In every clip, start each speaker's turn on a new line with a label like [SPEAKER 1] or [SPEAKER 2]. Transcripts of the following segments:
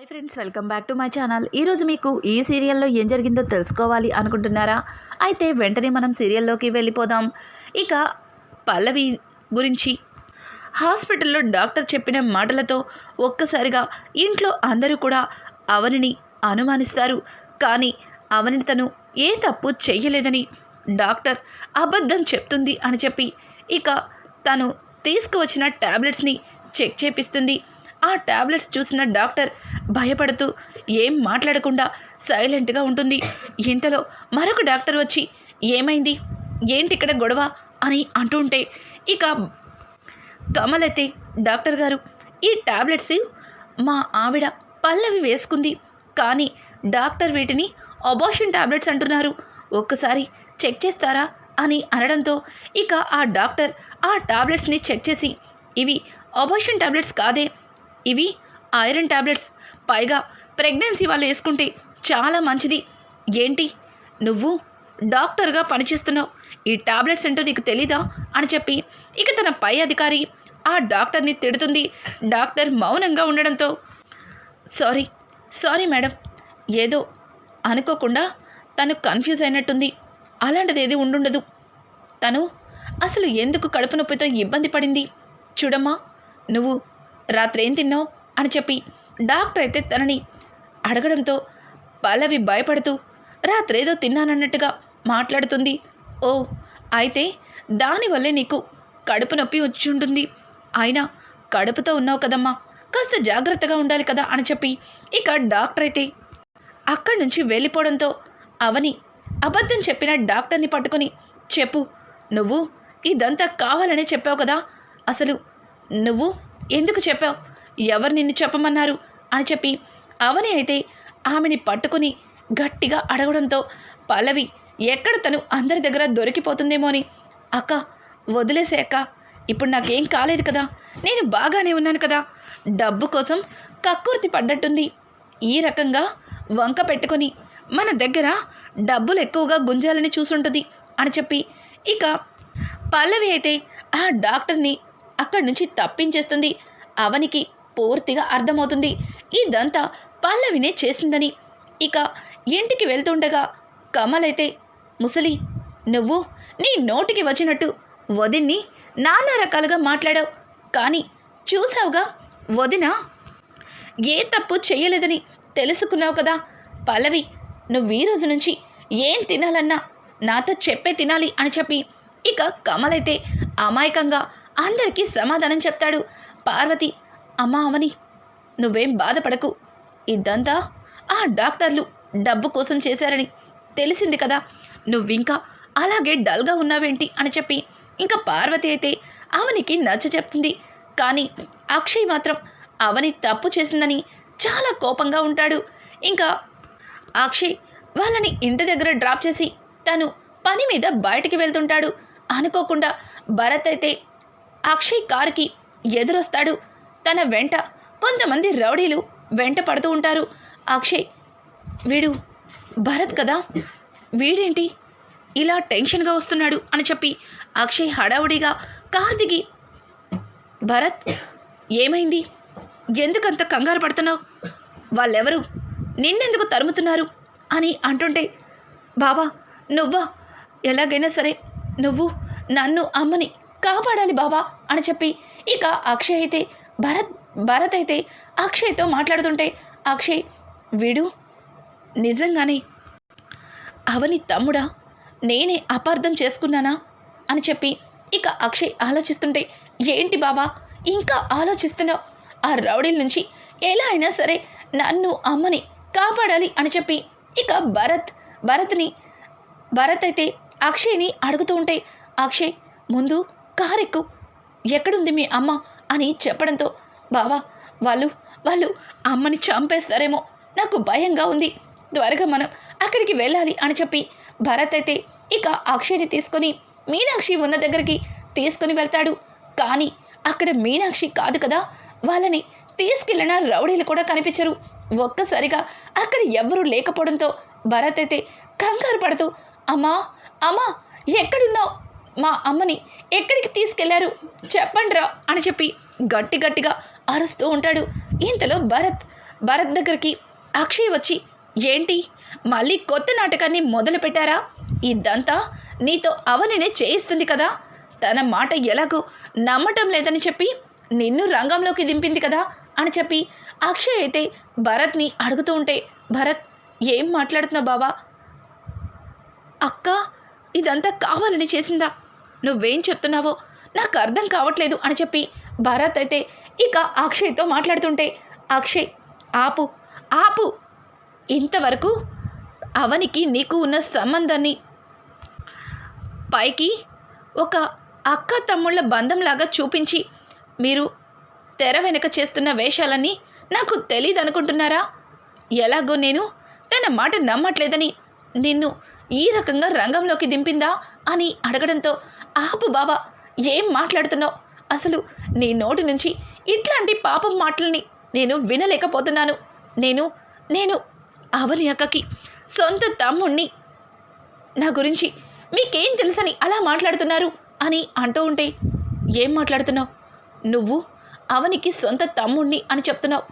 [SPEAKER 1] Hi friends welcome back to my channel ఈరోజు మీకు ఈ సీరియల్లో ఏం జరిగిందో తెలుసుకోవాలి అనుకుంటున్నారా? అయితే వెంటనే మనం సీరియల్లోకి వెళ్ళిపోదాం. ఇక పల్లవి గురించి. హాస్పిటల్లో డాక్టర్ చెప్పిన మాటలతో ఒక్కసారిగా ఇంట్లో అందరూ కూడా అవనిని అనుమానిస్తారు. కానీ అవని తను ఏ తప్పు చేయలేదని డాక్టర్ అబద్ధం చెప్తుంది అని చెప్పి ఇక తను తీసుకువచ్చిన ట్యాబ్లెట్స్ని చెక్ చేపిస్తుంది. ఆ ట్యాబ్లెట్స్ చూసిన డాక్టర్ భయపడుతూ ఏం మాట్లాడకుండా సైలెంట్గా ఉంటుంది. ఇంతలో మరొక డాక్టర్ వచ్చి ఏమైంది? ఏంటి ఇక్కడ గొడవ? అని అంటుంటే ఇక కమలైతే డాక్టర్ గారు ఈ టాబ్లెట్స్ మా ఆవిడ పల్లవి వేసుకుంది. కానీ డాక్టర్ వీటిని అబార్షన్ టాబ్లెట్స్ అంటున్నారు. ఒక్కసారి చెక్ చేస్తారా? అని అనడంతో ఇక ఆ డాక్టర్ ఆ టాబ్లెట్స్ని చెక్ చేసి ఇవి అబార్షన్ టాబ్లెట్స్ కాదే. ఇవి ఐరన్ టాబ్లెట్స్. పైగా ప్రెగ్నెన్సీ వాళ్ళు వేసుకుంటే చాలా మంచిది. ఏంటి? నువ్వు డాక్టర్గా పనిచేస్తున్నావు. ఈ టాబ్లెట్స్ ఏంటో నీకు తెలీదా? అని చెప్పి ఇక తన పై అధికారి ఆ డాక్టర్ని తిడుతుంది. డాక్టర్ మౌనంగా ఉండడంతో సారీ సారీ మేడం. ఏదో అనుకోకుండా తను కన్ఫ్యూజ్ అయినట్టుంది. అలాంటిది ఏది ఉండుండదు. తను అసలు ఎందుకు కడుపు నొప్పితో ఇబ్బంది పడింది? చూడమ్మా నువ్వు రాత్రి ఏం తిన్నావు? అని చెప్పి డాక్టర్ అయితే తనని అడగడంతో పల్లవి భయపడుతూ రాత్రేదో తిన్నానన్నట్టుగా మాట్లాడుతుంది. ఓ అయితే దానివల్లే నీకు కడుపు నొప్పి వచ్చి ఉంటుంది అయినా కడుపుతో ఉన్నావు కదమ్మా కాస్త జాగ్రత్తగా ఉండాలి కదా అని చెప్పి ఇక డాక్టర్ అయితే అక్కడి నుంచి వెళ్ళిపోవడంతో అవని అబద్ధం చెప్పిన డాక్టర్ని పట్టుకుని చెప్పు నువ్వు ఇదంతా కావాలనే చెప్పావు కదా అసలు నువ్వు ఎందుకు చెప్పావు? ఎవరు నిన్ను చెప్పమన్నారు? అని చెప్పి అవని అయితే ఆమెని పట్టుకుని గట్టిగా అడగడంతో పల్లవి ఎక్కడ తను అందరి దగ్గర దొరికిపోతుందేమో అని? అక్క వదిలేసే అక్క ఇప్పుడు నాకేం కాలేదు కదా నేను బాగానే ఉన్నాను కదా డబ్బు కోసం కక్కుర్తి పడ్డట్టుంది. ఈ రకంగా వంక పెట్టుకొని మన దగ్గర డబ్బులు ఎక్కువగా గుంజాలని చూసుంటుంది అని చెప్పి ఇక పల్లవి అయితే ఆ డాక్టర్ని అక్కడి నుంచి తప్పించేస్తుంది. అవనికి పూర్తిగా అర్థమవుతుంది. ఇదంతా పల్లవినే చేసిందని. ఇక ఇంటికి వెళ్తుండగా కమలైతే ముసలి నువ్వు నీ నోటికి వచ్చినట్టు వదిన్ని నానా రకాలుగా మాట్లాడావు. కానీ చూసావుగా వదిన? ఏ తప్పు చేయలేదని తెలుసుకున్నావు కదా? పల్లవి నువ్వు ఈ రోజు నుంచి ఏం తినాలన్నా నాతో చెప్పే తినాలి అని చెప్పి ఇక కమలైతే అమాయకంగా అందరికీ సమాధానం చెప్తాడు. పార్వతి అమ్మా అవని నువ్వేం బాధపడకు. ఇద్దంతా ఆ డాక్టర్లు డబ్బు కోసం చేశారని తెలిసింది కదా. నువ్వింకా అలాగే డల్గా ఉన్నావేంటి అని చెప్పి ఇంకా పార్వతి అయితే అవనికి నచ్చ చెప్తుంది. కానీ అక్షయ్ మాత్రం అవని తప్పు చేసిందని చాలా కోపంగా ఉంటాడు. ఇంకా అక్షయ్ వాళ్ళని ఇంటి దగ్గర డ్రాప్ చేసి తను పని మీద బయటికి వెళ్తుంటాడు. అనుకోకుండా భరత్ అయితే అక్షయ్ కారుకి ఎదురొస్తాడు. తన వెంట కొంతమంది రౌడీలు వెంట పడుతూ ఉంటారు. అక్షయ్ వీడు భరత్ కదా? వీడేంటి? ఇలా టెన్షన్గా వస్తున్నాడు అని చెప్పి అక్షయ్ హడావుడిగా కార్ దిగి భరత్ ఏమైంది? ఎందుకంత కంగారు పడుతున్నావు? వాళ్ళెవరు? నిన్నెందుకు తరుముతున్నారు? అని అంటుంటే బావా నువ్వా? ఎలాగైనా సరే నువ్వు నన్ను అమ్మని కాపాడాలి బావా అని చెప్పి ఇక అక్షయ్ అయితే భరత్ భరత్ అయితే అక్షయ్తో మాట్లాడుతుంటే అక్షయ్ వీడు నిజంగానే అవని తమ్ముడా? నేనే అపార్థం చేసుకున్నానా? అని చెప్పి ఇక అక్షయ్ ఆలోచిస్తుంటే ఏంటి బావా? ఇంకా ఆలోచిస్తున్నావు ఆ రౌడీల నుంచి ఎలా అయినా సరే నన్ను అమ్మని కాపాడాలి అని చెప్పి ఇక భరత్ భరత్ని భరత్ అయితే అక్షయ్ని అడుగుతూ ఉంటే అక్షయ్ ముందు కారెక్కు. ఎక్కడుంది మీ అమ్మ అని చెప్పడంతో బావా వాళ్ళు వాళ్ళు అమ్మని చంపేస్తారేమో. నాకు భయంగా ఉంది. త్వరగా మనం అక్కడికి వెళ్ళాలి అని చెప్పి భరత్ అయితే ఇక అక్షయ్ని తీసుకొని మీనాక్షి ఉన్న దగ్గరికి తీసుకుని వెళ్తాడు. కానీ అక్కడ మీనాక్షి కాదు కదా. వాళ్ళని తీసుకెళ్ళిన రౌడీలు కూడా కనిపించరు. ఒక్కసారిగా అక్కడ ఎవరూ లేకపోవడంతో భరత్ అయితే కంగారు పడుతూ అమ్మా అమ్మా ఎక్కడున్నావు? మా అమ్మని ఎక్కడికి తీసుకెళ్ళారు? చెప్పండిరా అని చెప్పి గట్టి గట్టిగా అరుస్తూ ఉంటాడు. ఇంతలో భరత్ భరత్ దగ్గరికి అక్షయ్ వచ్చి ఏంటి? మళ్ళీ కొత్త నాటకాన్ని మొదలు పెట్టారా? ఇదంతా నీతో అవనినే చేయిస్తుంది కదా? తన మాట ఎలాగో నమ్మటం లేదని చెప్పి నిన్ను రంగంలోకి దింపింది కదా? అని చెప్పి అక్షయ్ అయితే భరత్ని అడుగుతూ ఉంటే భరత్ ఏం మాట్లాడుతున్నావు బావా? అక్క ఇదంతా కావాలని చేసిందా? నువ్వేం చెప్తున్నావో? నాకు అర్థం కావట్లేదు అని చెప్పి భరత్ అయితే ఇక అక్షయ్తో మాట్లాడుతుంటే అక్షయ్ ఆపు ఆపు. ఇంతవరకు అవనికి నీకు ఉన్న సంబంధాన్ని పైకి ఒక అక్క తమ్ముళ్ళ బంధంలాగా చూపించి మీరు తెర వెనుక చేస్తున్న వేషాలన్నీ నాకు తెలియదు అనుకుంటున్నారా ఎలాగో నేను తన మాట నమ్మట్లేదని నిన్ను ఈ రకంగా రంగంలోకి దింపిందా? అని అడగడంతో ఆపు బాబా ఏం మాట్లాడుతున్నావు? అసలు నీ నోటి నుంచి ఇట్లాంటి పాపం మాటల్ని నేను వినలేకపోతున్నాను. నేను నేను అవని అక్కకి సొంత తమ్ముణ్ణి నా గురించి మీకేం తెలుసని అలా మాట్లాడుతున్నారు అని అంటూ ఉంటే ఏం మాట్లాడుతున్నావు? నువ్వు అవనికి సొంత తమ్ముణ్ణి అని చెప్తున్నావు.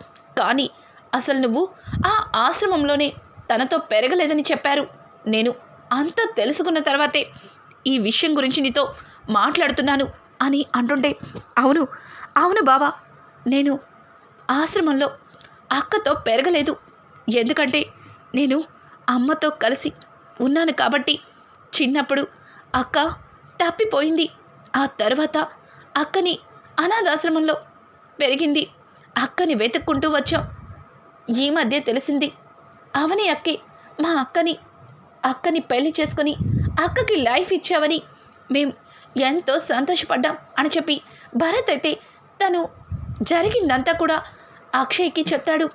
[SPEAKER 1] కానీ అసలు నువ్వు ఆ ఆశ్రమంలోనే తనతో పెరగలేదని చెప్పారు. నేను అంతా తెలుసుకున్న తర్వాతే ఈ విషయం గురించి నీతో మాట్లాడుతున్నాను అని అంటుంటే అవును అవును బావా నేను ఆశ్రమంలో అక్కతో పెరగలేదు. ఎందుకంటే నేను అమ్మతో కలిసి ఉన్నాను కాబట్టి చిన్నప్పుడు అక్క తప్పిపోయింది. ఆ తర్వాత అక్కని అనాథాశ్రమంలో పెరిగింది. అక్కని వెతుక్కుంటూ వచ్చాం. ఈ మధ్య తెలిసింది అవని అక్కే మా అక్కని అక్కని పెళ్ళి చేసుకొని అక్కకి లైఫ్ ఇచ్చావని మేం ఎంతో సంతోషపడ్డాం అని చెప్పి భరత్ అయితే తను జరిగిందంతా కూడా అక్షయ్కి చెప్తాడు.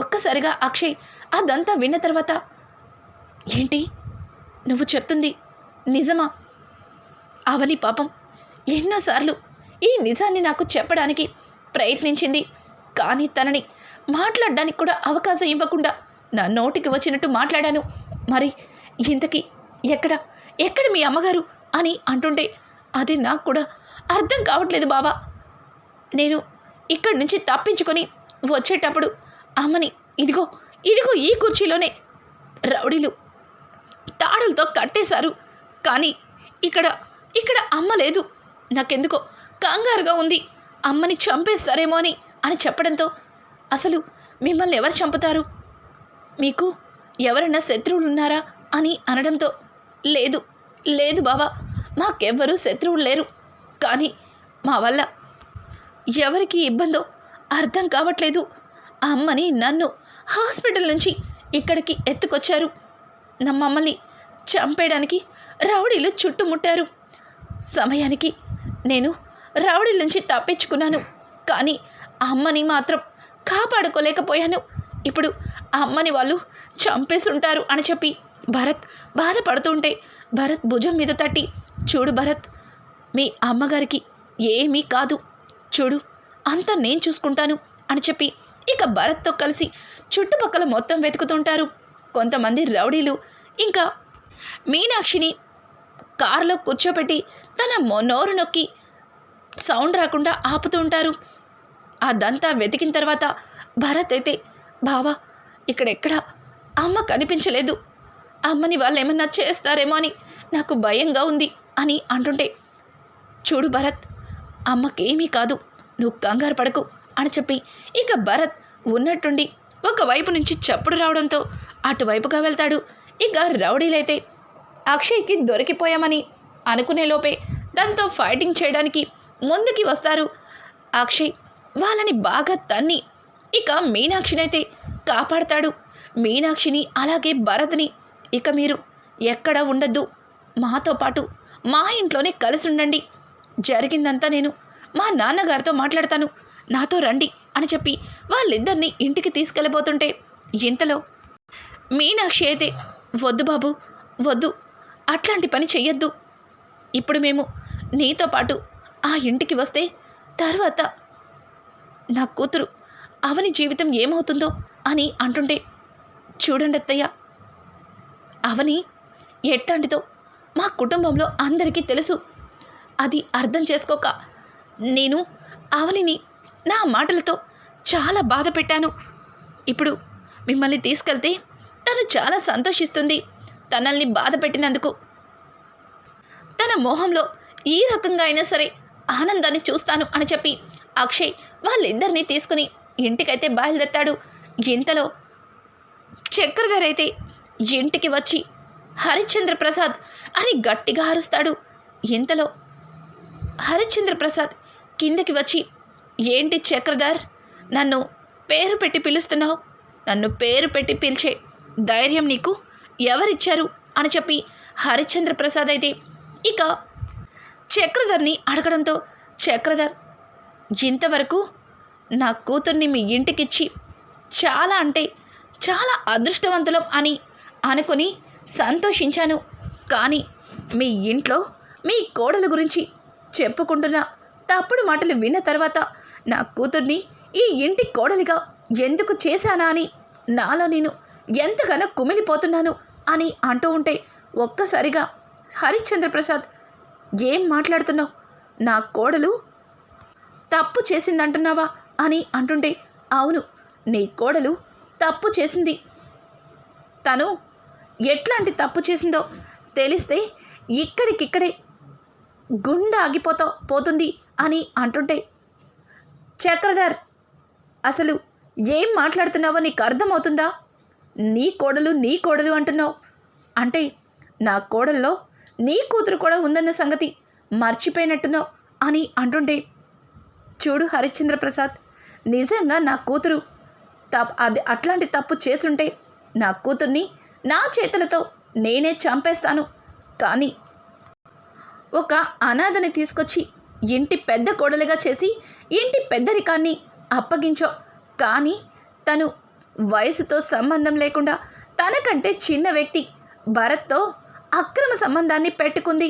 [SPEAKER 1] ఒక్కసారిగా అక్షయ్ అదంతా విన్న తర్వాత ఏంటి? నువ్వు చెప్తుంది నిజమా? అవని పాపం ఎన్నోసార్లు ఈ నిజాన్ని నాకు చెప్పడానికి ప్రయత్నించింది. కానీ తనని మాట్లాడడానికి కూడా అవకాశం ఇవ్వకుండా నా నోటికి వచ్చినట్టు మాట్లాడాను. మరి ఇంతకీ ఎక్కడ ఎక్కడ మీ అమ్మగారు? అని అంటుంటే అది నాకు కూడా అర్థం కావట్లేదు బాబా నేను ఇక్కడి నుంచి తప్పించుకొని వచ్చేటప్పుడు అమ్మని ఇదిగో ఇదిగో ఈ కుర్చీలోనే రౌడీలు తాడులతో కట్టేశారు. కానీ ఇక్కడ ఇక్కడ అమ్మ లేదు. నాకెందుకో కంగారుగా ఉంది. అమ్మని చంపేస్తారేమో అని అని చెప్పడంతో అసలు మిమ్మల్ని ఎవరు చంపుతారు? మీకు ఎవరైనా శత్రువులు ఉన్నారా అని అనడంతో లేదు. లేదు బావా మాకెవ్వరూ శత్రువులు లేరు. కానీ మా వల్ల ఎవరికి ఇబ్బందో అర్థం కావట్లేదు. అమ్మని నన్ను హాస్పిటల్ నుంచి ఇక్కడికి ఎత్తుకొచ్చారు. నా మమ్మల్ని చంపేయడానికి రౌడీలు చుట్టుముట్టారు. సమయానికి నేను రౌడీల నుంచి తప్పించుకున్నాను. కానీ ఆ అమ్మని మాత్రం కాపాడుకోలేకపోయాను. ఇప్పుడు ఆ అమ్మని వాళ్ళు చంపేసుంటారు అని చెప్పి భరత్ బాధపడుతుంటే భరత్ భుజం మీద తట్టి చూడు భరత్ మీ అమ్మగారికి ఏమీ కాదు. చూడు అంతా నేను చూసుకుంటాను అని చెప్పి ఇక భరత్తో కలిసి చుట్టుపక్కల మొత్తం వెతుకుతుంటారు. కొంతమంది రౌడీలు ఇంకా మీనాక్షిని కారులో కూర్చోబెట్టి తన నోరు నొక్కి సౌండ్ రాకుండా ఆపుతూ ఉంటారు. అదంతా వెతికిన తర్వాత భరత్ అయితే బావా ఇక్కడెక్కడ? అమ్మ కనిపించలేదు. అమ్మని వాళ్ళు ఏమన్నా చేస్తారేమో అని నాకు భయంగా ఉంది అని అంటుంటే చూడు భరత్ అమ్మకేమీ కాదు నువ్వు కంగారు పడకు అని చెప్పి ఇక భరత్ ఉన్నట్టుండి ఒకవైపు నుంచి చప్పుడు రావడంతో అటువైపుగా వెళ్తాడు. ఇక రౌడీలైతే అక్షయ్కి దొరికిపోయామని అనుకునే లోపే దాంతో ఫైటింగ్ చేయడానికి ముందుకి వస్తారు. అక్షయ్ వాళ్ళని బాగా తన్ని. ఇక మీనాక్షినైతే కాపాడతాడు. మీనాక్షిని అలాగే భరత్ని ఇక మీరు ఎక్కడ ఉండద్దు. మాతో పాటు మా ఇంట్లోనే కలిసి ఉండండి జరిగిందంతా నేను మా నాన్నగారితో మాట్లాడతాను. నాతో రండి అని చెప్పి వాళ్ళిద్దరిని ఇంటికి తీసుకెళ్ళిపోతుంటే ఇంతలో మీనాక్షి అయితే వద్దు బాబు వద్దు అట్లాంటి పని చెయ్యొద్దు. ఇప్పుడు మేము నీతో పాటు ఆ ఇంటికి వస్తే తర్వాత నా కూతురు అవని జీవితం ఏమవుతుందో అని అంటుంటే చూడండి అత్తయ్య అవని ఎట్లాంటిదో మా కుటుంబంలో అందరికీ తెలుసు. అది అర్థం చేసుకోక నేను అవనిని నా మాటలతో చాలా బాధ పెట్టాను. ఇప్పుడు మిమ్మల్ని తీసుకెళ్తే తను చాలా సంతోషిస్తుంది. తనల్ని బాధ పెట్టినందుకు. తన మొహంలో ఈ రకంగా అయినా సరే ఆనందాన్ని చూస్తాను అని చెప్పి అక్షయ్ వాళ్ళిద్దరినీ తీసుకుని ఇంటికైతే బయలుదేరతాడు. ఇంతలో చక్రధర అయితే ఇంటికి వచ్చి హరిశ్చంద్ర ప్రసాద్ అని గట్టిగా అరుస్తాడు. ఇంతలో హరిశ్చంద్ర ప్రసాద్ కిందకి వచ్చి ఏంటి చక్రధర్ నన్ను పేరు పెట్టి పిలుస్తున్నావు? నన్ను పేరు పెట్టి పిలిచే ధైర్యం నీకు ఎవరిచ్చారు? అని చెప్పి హరిశ్చంద్ర ప్రసాద్ అయితే ఇక చక్రధర్ని అడగడంతో చక్రధర్ ఇంతవరకు నా కూతుర్ని మీ ఇంటికిచ్చి చాలా అంటే చాలా అదృష్టవంతులం అని అనుకుని సంతోషించాను. కానీ మీ ఇంట్లో మీ కోడల గురించి చెప్పుకుంటున్న తప్పుడు మాటలు విన్న తర్వాత నా కూతుర్ని ఈ ఇంటి కోడలిగా ఎందుకు చేశానా అని నాలో నేను ఎంతగానో కుమిలిపోతున్నాను అని అంటూ ఉంటే ఒక్కసారిగా హరిశ్చంద్రప్రసాద్ ఏం మాట్లాడుతున్నావు? నా కోడలు తప్పు చేసిందంటున్నావా? అని అంటుంటే అవును నీ కోడలు తప్పు చేసింది. తను ఎట్లాంటి తప్పు చేసిందో తెలిస్తే ఇక్కడికిక్కడే గుండె ఆగిపోతా పోతుంది అని అంటుంటే చక్రధర్ అసలు ఏం మాట్లాడుతున్నావో నీకు అర్థమవుతుందా? నీ కోడలు నీ కోడలు అంటున్నావు. అంటే నా కోడల్లో నీ కూతురు కూడా ఉందన్న సంగతి మర్చిపోయినట్టున్నావు అని అంటుంటే చూడు హరిశ్చంద్ర ప్రసాద్ నిజంగా నా కూతురు తప్ అది అట్లాంటి తప్పు చేసుంటే నా కూతుర్ని నా చేతులతో నేనే చంపేస్తాను. కానీ ఒక అనాథని తీసుకొచ్చి ఇంటి పెద్ద కోడలిగా చేసి ఇంటి పెద్దరికాన్ని అప్పగించో. కానీ తను వయసుతో సంబంధం లేకుండా తనకంటే చిన్న వ్యక్తి భరత్తో అక్రమ సంబంధాన్ని పెట్టుకుంది.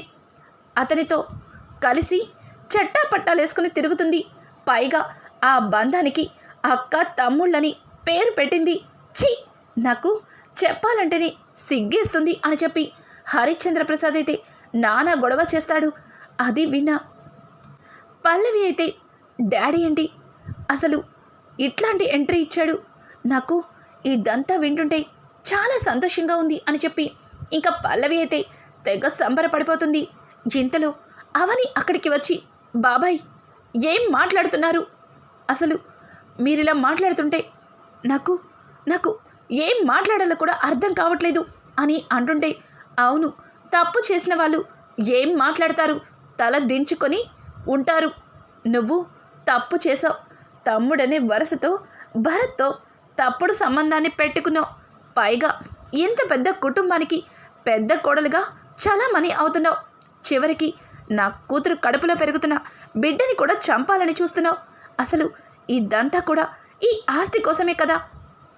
[SPEAKER 1] అతనితో కలిసి చట్టా పట్టాలేసుకుని తిరుగుతుంది. పైగా ఆ బంధానికి అక్క తమ్ముళ్ళని పేరు పెట్టింది. ఛీ! నాకు చెప్పాలంటేనే సిగ్గేస్తుంది అని చెప్పి హరిశ్చంద్ర ప్రసాద్ అయితే నానా గొడవ చేస్తాడు. అది విన్నా పల్లవి అయితే డాడీ ఏంటి? అసలు ఇట్లాంటి ఎంట్రీ ఇచ్చాడు. నాకు ఇదంతా వింటుంటే చాలా సంతోషంగా ఉంది అని చెప్పి ఇంకా పల్లవి అయితే తెగ సంబరపడిపోతుంది. ఇంతలో అవని అక్కడికి వచ్చి బాబాయ్ ఏం మాట్లాడుతున్నారు? అసలు మీరిలా మాట్లాడుతుంటే నాకు నాకు ఏం మాట్లాడాలో కూడా అర్థం కావట్లేదు అని అంటుంటే అవును తప్పు చేసిన వాళ్ళు ఏం మాట్లాడతారు? తల దించుకొని ఉంటారు. నువ్వు తప్పు చేసావు తమ్ముడనే వరుసతో భరత్తో తప్పుడు సంబంధాన్ని పెట్టుకున్నావు. పైగా ఇంత పెద్ద కుటుంబానికి పెద్ద కోడలుగా చలామణి అవుతున్నావు. చివరికి నా కూతురు కడుపులో పెరుగుతున్న బిడ్డని కూడా చంపాలని చూస్తున్నావు. అసలు ఇదంతా కూడా ఈ ఆస్తి కోసమే కదా?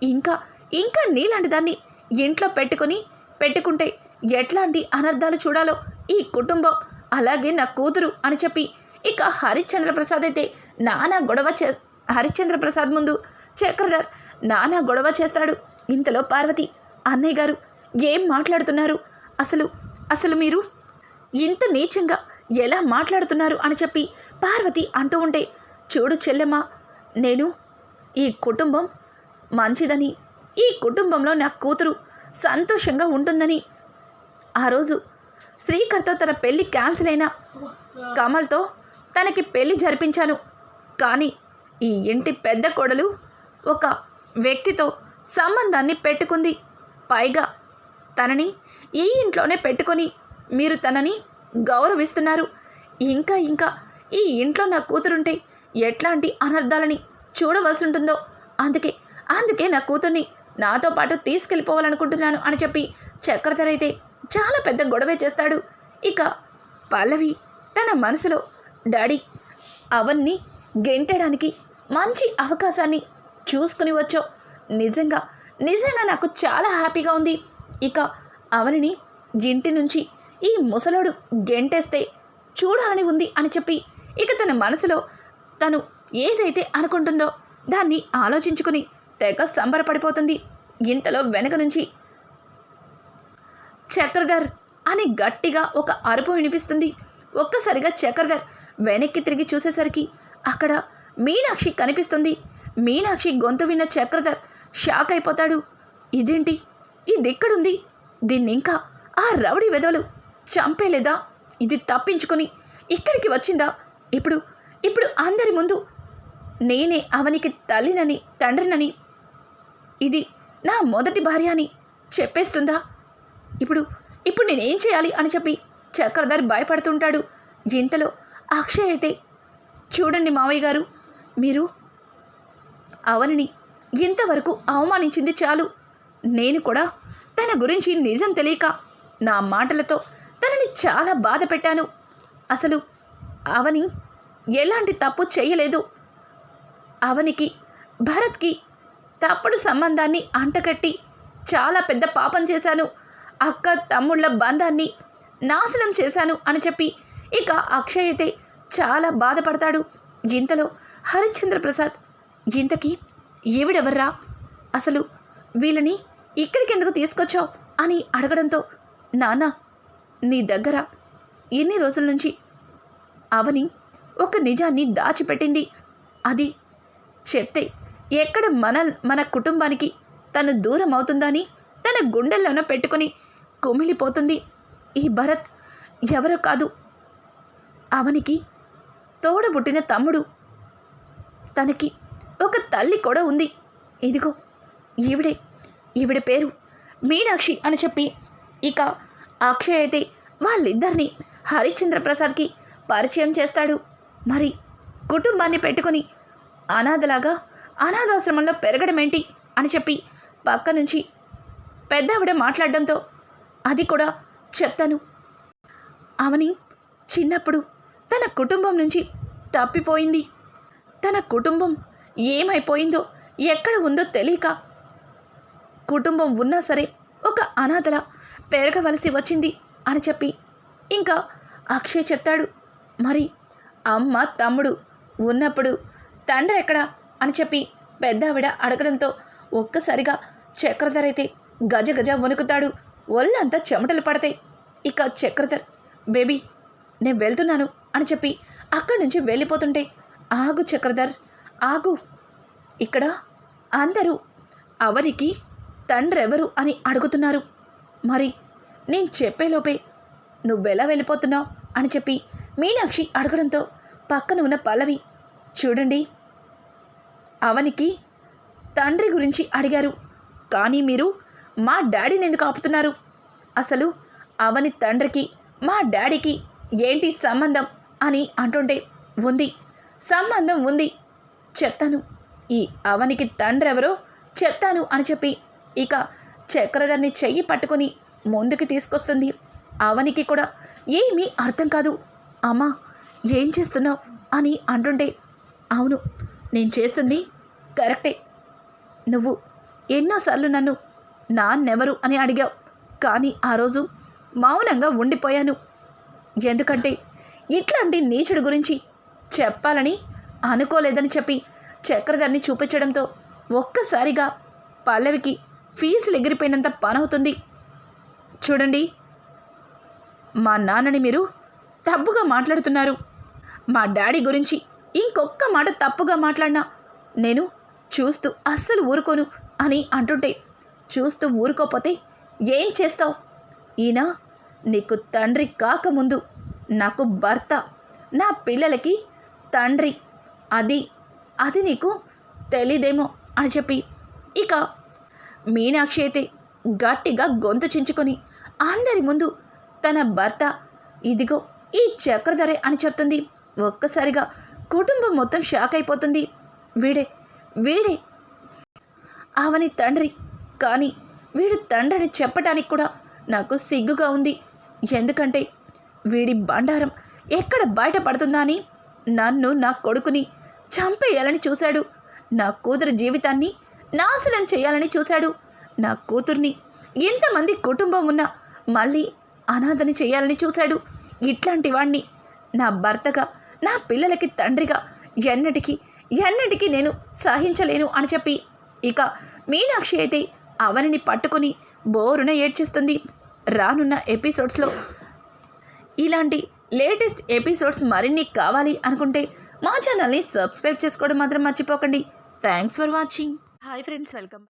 [SPEAKER 1] ఇంకా ఇంకా నీలాంటి దాన్ని ఇంట్లో పెట్టుకొని పెట్టుకుంటే ఎట్లాంటి అనర్థాలు చూడాలో ఈ కుటుంబం. అలాగే నా కూతురు అని చెప్పి ఇక హరిశ్చంద్ర ప్రసాద్ అయితే నానా గొడవ చే హరిశ్చంద్ర ప్రసాద్ ముందు చక్రధర్ నానా గొడవ చేస్తాడు ఇంతలో పార్వతి అన్నయ్య గారు ఏం మాట్లాడుతున్నారు? అసలు అసలు మీరు ఇంత నీచంగా ఎలా మాట్లాడుతున్నారు? అని చెప్పి పార్వతి అంటూ ఉంటే చూడు చెల్లెమ్మ నేను ఈ కుటుంబం మంచిదని ఈ కుటుంబంలో నా కూతురు సంతోషంగా ఉంటుందని. ఆ రోజు శ్రీకర్తో తన పెళ్ళి క్యాన్సిల్ అయిన కమల్తో తనకి పెళ్ళి జరిపించాను. కానీ ఈ ఇంటి పెద్ద కోడలు ఒక వ్యక్తితో సంబంధాన్ని పెట్టుకుంది. పైగా తనని ఈ ఇంట్లోనే పెట్టుకొని మీరు తనని గౌరవిస్తున్నారు. ఇంకా ఇంకా ఈ ఇంట్లో నా కూతురుంటే ఎట్లాంటి అనర్థాలని చూడవలసి ఉంటుందో అందుకే అందుకే నా కూతుర్ని నాతో పాటు తీసుకెళ్ళిపోవాలనుకుంటున్నాను అని చెప్పి చక్రధరైతే చాలా పెద్ద గొడవే చేస్తాడు. ఇక పల్లవి తన మనసులో డాడీ అవన్నీ గెంటడానికి మంచి అవకాశాన్ని చూసుకుని వచ్చావు. నిజంగా నిజంగా నాకు చాలా హ్యాపీగా ఉంది. ఇక అవనిని ఇంటి నుంచి ఈ ముసలోడు గెంటేస్తే చూడాలని ఉంది అని చెప్పి ఇక తన మనసులో తను ఏదైతే అనుకుంటుందో దాన్ని ఆలోచించుకుని తెగ సంబరపడిపోతుంది. ఇంతలో వెనక నుంచి చక్రధర్ అని గట్టిగా ఒక అరుపు వినిపిస్తుంది. ఒక్కసారిగా చక్రధర్ వెనక్కి తిరిగి చూసేసరికి అక్కడ మీనాక్షి కనిపిస్తుంది. మీనాక్షి గొంతు విన్న చక్రధర్ షాక్ అయిపోతాడు. ఇదేంటి? ఇది ఎక్కడుంది? దీన్ని ఇంకా ఆ రౌడీ వెదవలు చంపేలేదా? ఇది తప్పించుకొని ఇక్కడికి వచ్చిందా? ఇప్పుడు ఇప్పుడు అందరి ముందు నేనే అవనికి తల్లినని తండ్రినని ఇది నా మొదటి భార్య అని చెప్పేస్తుందా? ఇప్పుడు ఇప్పుడు నేనేం చేయాలి అని చెప్పి చక్రధారి భయపడుతుంటాడు. ఇంతలో అక్షయ్ అయితే చూడండి మావయ్య గారు మీరు అవనిని ఇంతవరకు అవమానించింది చాలు. నేను కూడా తన గురించి నిజం తెలియక నా మాటలతో తనని చాలా బాధ పెట్టాను. అసలు అవని ఎలాంటి తప్పు చేయలేదు. అవనికి భరత్కి తప్పుడు సంబంధాన్ని అంటకట్టి చాలా పెద్ద పాపం చేశాను. అక్క తమ్ముళ్ళ బంధాన్ని నాశనం చేశాను అని చెప్పి ఇక అక్షయ్ అయితే చాలా బాధపడతాడు. ఇంతలో హరిశ్చంద్ర ప్రసాద్ ఇంతకీ ఈవిడెవర్రా? అసలు వీళ్ళని ఇక్కడికి ఎందుకు తీసుకొచ్చావు? అని అడగడంతో నాన్న నీ దగ్గర ఎన్ని రోజుల నుంచి అవని ఒక నిజాన్ని దాచిపెట్టింది. అది చెప్తే ఎక్కడ మన మన కుటుంబానికి తను దూరం అవుతుందని తన గుండెల్లోనో పెట్టుకుని కుమిలిపోతుంది ఈ భరత్. ఎవరో కాదు. అవనికి తోడబుట్టిన తమ్ముడు. తనకి ఒక తల్లి కూడా ఉంది. ఇదిగో ఈవిడే ఈవిడ పేరు మీనాక్షి అని చెప్పి ఇక అక్షయ్ అయితే వాళ్ళిద్దరిని హరిశ్చంద్ర ప్రసాద్కి పరిచయం చేస్తాడు. మరి కుటుంబాన్ని పెట్టుకొని అనాథలాగా అనాథాశ్రమంలో పెరగడం ఏంటి అని చెప్పి పక్క నుంచి పెద్దావిడ మాట్లాడడంతో అది కూడా చెప్తాను. అవని చిన్నప్పుడు తన కుటుంబం నుంచి తప్పిపోయింది. తన కుటుంబం ఏమైపోయిందో ఎక్కడ ఉందో తెలియక కుటుంబం ఉన్నా సరే ఒక అనాథల పెరగవలసి వచ్చింది అని చెప్పి ఇంకా అక్షయ్ చెప్తాడు. మరి అమ్మ తమ్ముడు ఉన్నప్పుడు తండ్రి ఎక్కడా? అని చెప్పి పెద్దావిడ అడగడంతో ఒక్కసారిగా చక్రధర్ అయితే గజ గజ వణుకుతాడు. ఒళ్ళంతా చెమటలు పడతాయి. ఇక చక్రధర్ బేబీ నేను వెళ్తున్నాను అని చెప్పి అక్కడి నుంచి వెళ్ళిపోతుంటే ఆగు చక్రధర్ ఆగు. ఇక్కడ అందరూ అవనికి తండ్రెవరు అని అడుగుతున్నారు. మరి నేను చెప్పేలోపే నువ్వెలా వెళ్ళిపోతున్నావు? అని చెప్పి మీనాక్షి అడగడంతో పక్కన ఉన్న పల్లవి చూడండి అవనికి తండ్రి గురించి అడిగారు. కానీ మీరు మా డాడీని ఎందుకు ఆపుతున్నారు? అసలు అవని తండ్రికి మా డాడీకి ఏంటి సంబంధం అని అంటుంటే ఉంది. సంబంధం ఉంది. చెప్తాను. ఈ అవనికి తండ్రి ఎవరో చెప్తాను అని చెప్పి ఇక చక్రధర్ని చెయ్యి పట్టుకొని ముందుకి తీసుకొస్తుంది. అవనికి కూడా ఏమీ అర్థం కాదు. అమ్మా ఏం చేస్తున్నావు? అని అంటుంటే అవును నేను చేస్తుంది కరెక్టే. నువ్వు ఎన్నోసార్లు నన్ను నాన్నెవరు అని అడిగావు. కానీ ఆ రోజు మౌనంగా ఉండిపోయాను. ఎందుకంటే ఇట్లాంటి నీచుడు గురించి చెప్పాలని అనుకోలేదని చెప్పి చక్రధర్ని చూపించడంతో ఒక్కసారిగా పల్లవికి ఫీజులు ఎగిరిపోయినంత పనవుతుంది. చూడండి మా నాన్నని మీరు తప్పుగా మాట్లాడుతున్నారు. మా డాడీ గురించి ఇంకొక్క మాట తప్పుగా మాట్లాడినా నేను చూస్తూ అస్సలు ఊరుకోను అని అంటుంటే చూస్తూ ఊరుకోపోతే ఏం చేస్తావు? ఈయన నీకు తండ్రి కాకముందు నాకు భర్త నా పిల్లలకి తండ్రి అది అది నీకు తెలీదేమో అని చెప్పి ఇక మీనాక్షి అయితే గట్టిగా గొంతు చించుకొని అందరి ముందు తన భర్త ఇదిగో ఈ చక్రధరే అని చెప్తుంది. ఒక్కసారిగా కుటుంబం మొత్తం షాక్ అయిపోతుంది. వీడే వీడే అవని తండ్రి. కానీ వీడు తండ్రిని చెప్పటానికి కూడా నాకు సిగ్గుగా ఉంది. ఎందుకంటే వీడి బండారం ఎక్కడ బయటపడుతుందా అని నన్ను నా కొడుకుని చంపేయాలని చూశాడు. నా కూతురు జీవితాన్ని నాశనం చేయాలని చూశాడు. నా కూతుర్ని ఎంతమంది కుటుంబం ఉన్నా మళ్ళీ అనాథని చేయాలని చూశాడు. ఇట్లాంటి వాణ్ణి నా భర్తగా నా పిల్లలకి తండ్రిగా ఎన్నటికీ ఎన్నటికీ నేను సహించలేను అని చెప్పి ఇక మీనాక్షి అయితే అవనిని పట్టుకుని బోరున ఏడ్చిస్తుంది. రానున్న ఎపిసోడ్స్లో ఇలాంటి లేటెస్ట్ ఎపిసోడ్స్ మరిన్ని కావాలి అనుకుంటే మా ఛానల్ని సబ్స్క్రైబ్ చేసుకోవడం మాత్రం మర్చిపోకండి. Thanks for watching. Hi friends welcome